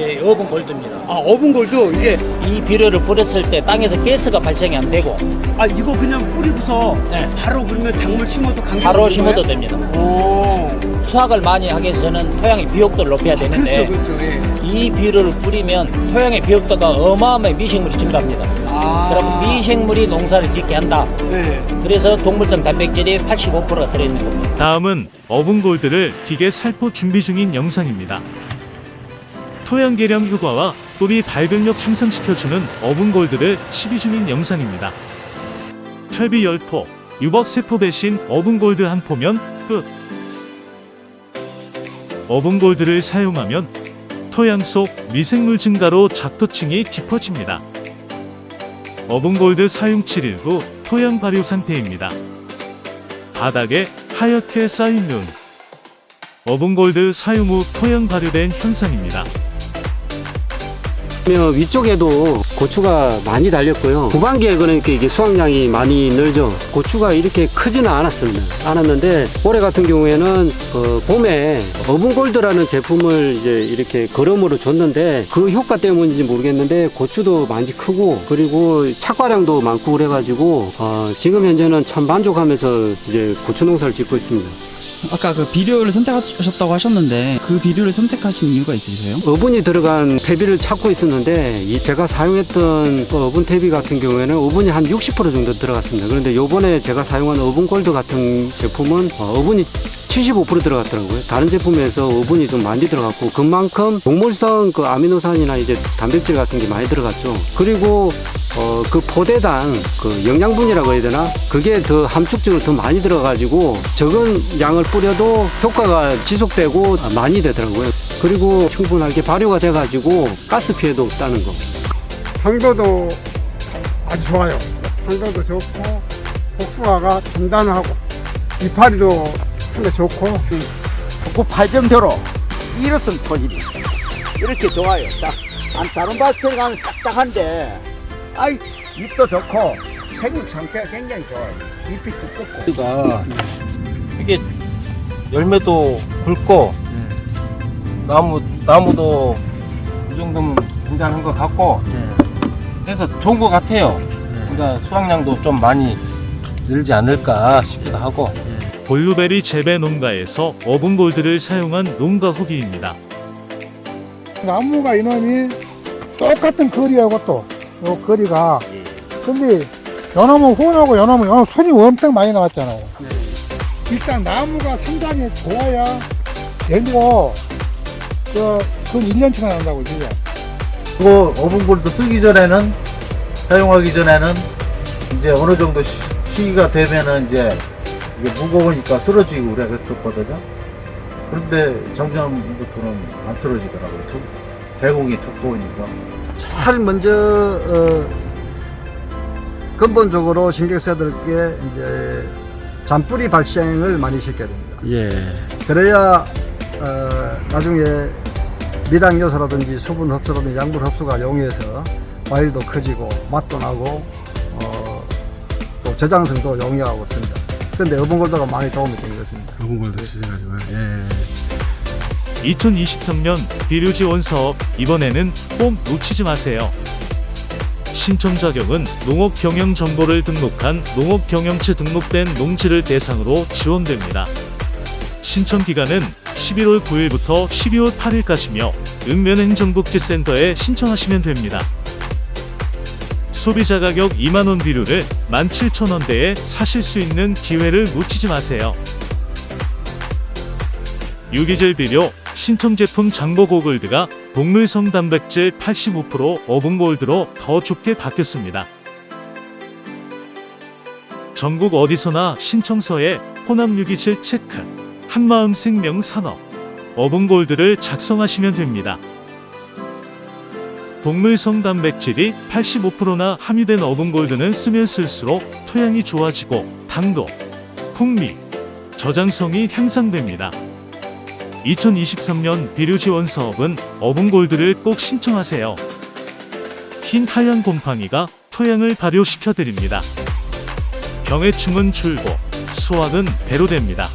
예, 어분 골드입니다. 아 어분골도 이게 이 비료를 뿌렸을 때 땅에서 가스가 발생이 안 되고 아 이거 그냥 뿌리고서 네. 바로 그러면 작물 심어도 관계 바로 심어도 됩니다. 오. 수확을 많이 하기 위해서는 토양의 비옥도를 높여야 되는데 그렇죠 그렇죠. 예. 이 비료를 뿌리면 토양의 비옥도가 어마어마하게 미생물이 증가합니다. 아. 그럼 미생물이 농사를 짓게 한다. 네. 그래서 동물성 단백질이 85%가 들어있는 겁니다. 다음은 어분골드를 기계 살포 준비 중인 영상입니다. 토양 개량 효과와 뿌리 발근력 향상시켜주는 어분골드를 시비 중인 영상입니다. 퇴비 열포, 유박 세포 대신 어분골드 한 포면 끝. 어분골드를 사용하면 토양 속 미생물 증가로 작토층이 깊어집니다. 어분골드 사용 7일 후 토양 발효 상태입니다. 바닥에 하얗게 쌓인 눈. 어분골드 사용 후 토양 발효된 현상입니다. 그러면 위쪽에도 고추가 많이 달렸고요. 후반기에 그러니까 이게 수확량이 많이 늘죠. 고추가 이렇게 크지는 않았습니다. 않았는데 올해 같은 경우에는 그 봄에 어분골드라는 제품을 이제 이렇게 거름으로 줬는데 그 효과 때문인지 모르겠는데 고추도 많이 크고 그리고 착과량도 많고 그래가지고 어, 지금 현재는 참 만족하면서 이제 고추 농사를 짓고 있습니다. 아까 그 비료를 선택하셨다고 하셨는데 그 비료를 선택하신 이유가 있으세요? 어분이 들어간 퇴비를 찾고 있었는데 이 제가 사용했던 그 어분 퇴비 같은 경우에는 어분이 한 60% 정도 들어갔습니다. 그런데 요번에 제가 사용한 어분 골드 같은 제품은 어, 어분이 75% 들어갔더라고요. 다른 제품에서 어분이 좀 많이 들어갔고 그만큼 동물성 그 아미노산이나 이제 단백질 같은 게 많이 들어갔죠. 그리고 어, 그 포대당 그 영양분이라고 해야 되나? 그게 더 함축적으로 더 많이 들어가지고 적은 양을 뿌려도 효과가 지속되고 많이 되더라고요. 그리고 충분하게 발효가 돼가지고 가스 피해도 없다는 거. 향도도 아주 좋아요. 향도도 좋고 복숭아가 단단하고 이파리도 상당히 좋고 그 발병대로 이렇은 토질이 이렇게 좋아요. 딱안 다른 밭 들어가면 딱딱한데 아이 잎도 좋고 생육 상태가 굉장히 좋아요. 잎이 두껍고. 우리가 이게 열매도 굵고 나무 나무도 이 정도면 굉장한 것 같고 그래서 좋은 것 같아요. 그러니까 수확량도 좀 많이 늘지 않을까 싶기도 하고 볼루베리 재배 농가에서 어분골드를 사용한 농가 후기입니다. 나무가 이놈이 똑같은 거리하고 또 요 거리가 근데 연나무 혼하고 연나무 연나무 손이 엄청 많이 나왔잖아요. 일단 나무가 상당히 좋아야 되고 그그 1년치가 난다고 지금. 그거 어분골도 쓰기 전에는 사용하기 전에는 이제 어느 정도 시, 시기가 되면은 이제 이게 무거우니까 쓰러지고 그랬었거든요. 그런데 점점부터는 안 쓰러지더라고요. 두, 배공이 두꺼우니까. 제일 먼저 어, 근본적으로 신경 써야 될 게 이제 잔뿌리 발생을 많이 시켜야 됩니다. 예. 그래야 어, 나중에 미당 요소라든지 수분 흡수라든지 양분 흡수가 용이해서 과일도 커지고 맛도 나고 어, 또 저장성도 용이하고 있습니다. 그런데 어분골드가 많이 도움이 된 것입니다. 어분골드 쓰셔가지고 예. 2023년 비료 지원 사업 이번에는 꼭 놓치지 마세요. 신청 자격은 농업 경영 정보를 등록한 농업 경영체 등록된 농지를 대상으로 지원됩니다. 신청 기간은 11월 9일부터 12월 8일까지며 읍면행정복지센터에 신청하시면 됩니다. 소비자 가격 2만원 비료를 17,000원대에 사실 수 있는 기회를 놓치지 마세요. 유기질 비료 신청 제품 장보고 골드가 동물성 단백질 85% 어분골드로 더 좋게 바뀌었습니다. 전국 어디서나 신청서에 혼합 유기질 체크, 한마음 생명 산업, 어분골드를 작성하시면 됩니다. 동물성 단백질이 85%나 함유된 어분골드는 쓰면 쓸수록 토양이 좋아지고 당도, 풍미, 저장성이 향상됩니다. 2023년 비료 지원 사업은 어분골드를 꼭 신청하세요. 흰 하얀 곰팡이가 토양을 발효시켜 드립니다. 병해충은 줄고 수확은 배로 됩니다.